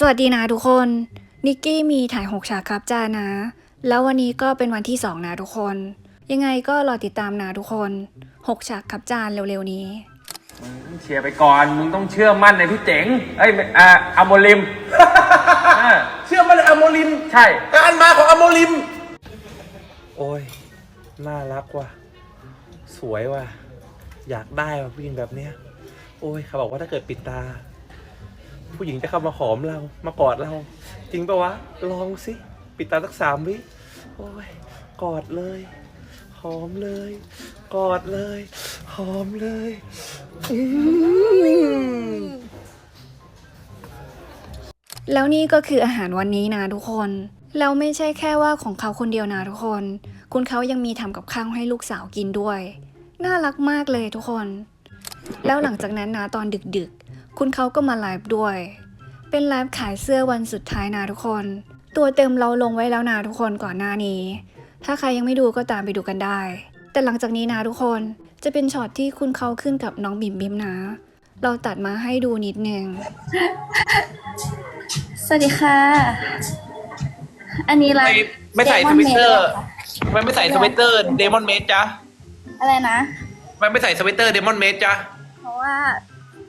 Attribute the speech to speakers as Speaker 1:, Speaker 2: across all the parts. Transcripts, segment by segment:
Speaker 1: สวัสดีนะทุกคน นิกกี้มีถ่าย6ฉากครับจ้านะ แล้ววันนี้ก็เป็นวันที่2นะทุกคน ยังไงก็รอติดตามนะทุกคน6ฉากครับจานเร็วๆนี้
Speaker 2: มึงต้องเชียร์ไปก่อน มึงต้องเชื่อมั่นในพี่เจ๋ง เอ้ยไม่อ่าอโมลิม เออ
Speaker 3: เชื่อมันเลยอโมลิม
Speaker 2: ใช่
Speaker 3: การมาของอโมลิม โอ้ย น่ารักว่ะ สวยว่ะ อยากได้ว่ะผู้หญิงแบบเนี้ย โอ้ยเขาบอกว่าถ้าเกิดปิดตา ผู้หญิงจะเข้ามาหอมเรา มากอดเรา จริงปะวะ ลองสิ ปิดตาสักสามวิ โอ้ย กอดเลย หอมเลย กอดเลย หอมเลยอืม
Speaker 1: แล้วนี่ก็คืออาหารวันนี้นะทุกคน แล้วไม่ใช่แค่ว่าของเขาคนเดียวนะทุกคน คุณเขายังมีทำกับข้าวให้ลูกสาวกินด้วย น่ารักมากเลยทุกคน แล้วหลังจากนั้นนะตอนดึกๆ คุณเขาก็มาไลฟ์ด้วย เป็นไลฟ์ขายเสื้อวันสุดท้ายนะทุกคน ตัวเต็มเราลงไว้แล้วนะทุกคนก่อนหน้านี้ ถ้าใครยังไม่ดูก็ตามไปดูกันได้ แต่หลังจากนี้นะทุกคนจะเป็นช็อตที่คุณเขาขึ้นกับน้องบิมบิมนะ เราตัดมาให้ดูนิดนึง
Speaker 4: สวัสดีค่ะ อันนี้ไล
Speaker 5: ไม่
Speaker 4: ฟ์
Speaker 5: ไม่ใส่ส
Speaker 4: Demon
Speaker 5: วิตเตอ
Speaker 4: Maid
Speaker 5: ร์
Speaker 4: หคะ
Speaker 5: ทำไมไม่ใส่สวิตเตอร์เดมอนเมดจ๊ะ
Speaker 4: อะไรนะ
Speaker 5: ทำไมไม่ใส่สวิตเตอร์เดมอนเมดจ๊ะ
Speaker 4: เพราะว่า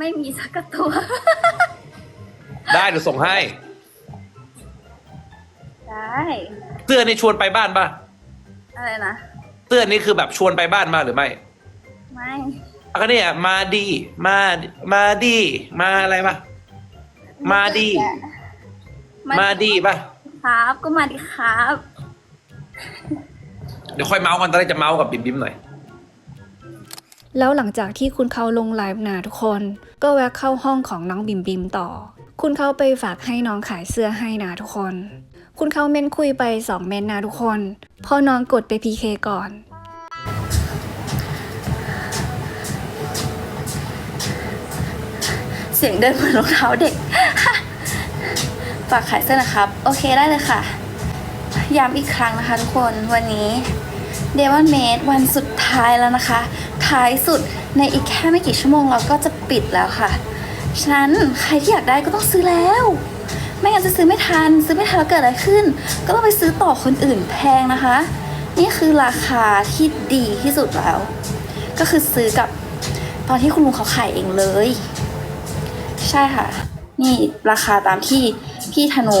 Speaker 4: ไม่มีสักตัว
Speaker 5: ได้เดี๋ยวส่งให้
Speaker 4: ได้
Speaker 5: เสื้อนี่ชวนไปบ้านป่ะ
Speaker 4: อะไรนะ
Speaker 5: เสื้อนี่คือแบบชวนไปบ้านมาหรือไม่
Speaker 4: ไม่
Speaker 5: อะก็เนี่ยมาดีมามาดีมาอะไรป่ะ มาดี มาดีป่ะ
Speaker 4: ครับก็มาดีครับ
Speaker 5: เดี๋ยวค่อยเมาส์กันตอนแรกจะเมาส์กับบิมบิมหน่อย
Speaker 1: แล้วหลังจากที่คุณเขาลงไลฟ์นะทุกคน ก็แวะเข้าห้องของน้องบิมบิมต่อ คุณเขาไปฝากให้น้องขายเสื้อให้นะทุกคน คุณเขาเม้นคุยไป2เม้นนะทุกคน พอน้องกดไป PK ก่อน
Speaker 4: เสียงเดินเหมือนรองเท้าเด็ก ฝากขายเสื้อนะครับ โอเคได้เลยค่ะ ย้ำอีกครั้งนะคะทุกคนวันนี้ d e v o n Made วันสุดท้ายแล้วนะคะ ท้ายสุดในอีกแค่ไม่กี่ชั่วโมงเราก็จะปิดแล้วค่ะ ฉะนั้นใครที่อยากได้ก็ต้องซื้อแล้ว ไม่งั้นจะซื้อไม่ทัน ซื้อไม่ทันแล้วเกิดอะไรขึ้น ก็ต้องไปซื้อต่อคนอื่นแพงนะคะ นี่คือราคาที่ดีที่สุดแล้ว ก็คือซื้อกับตอนที่คุณลุงเขาขายเองเลย ใช่ค่ะ นี่ราคาตามที่พี่ธนู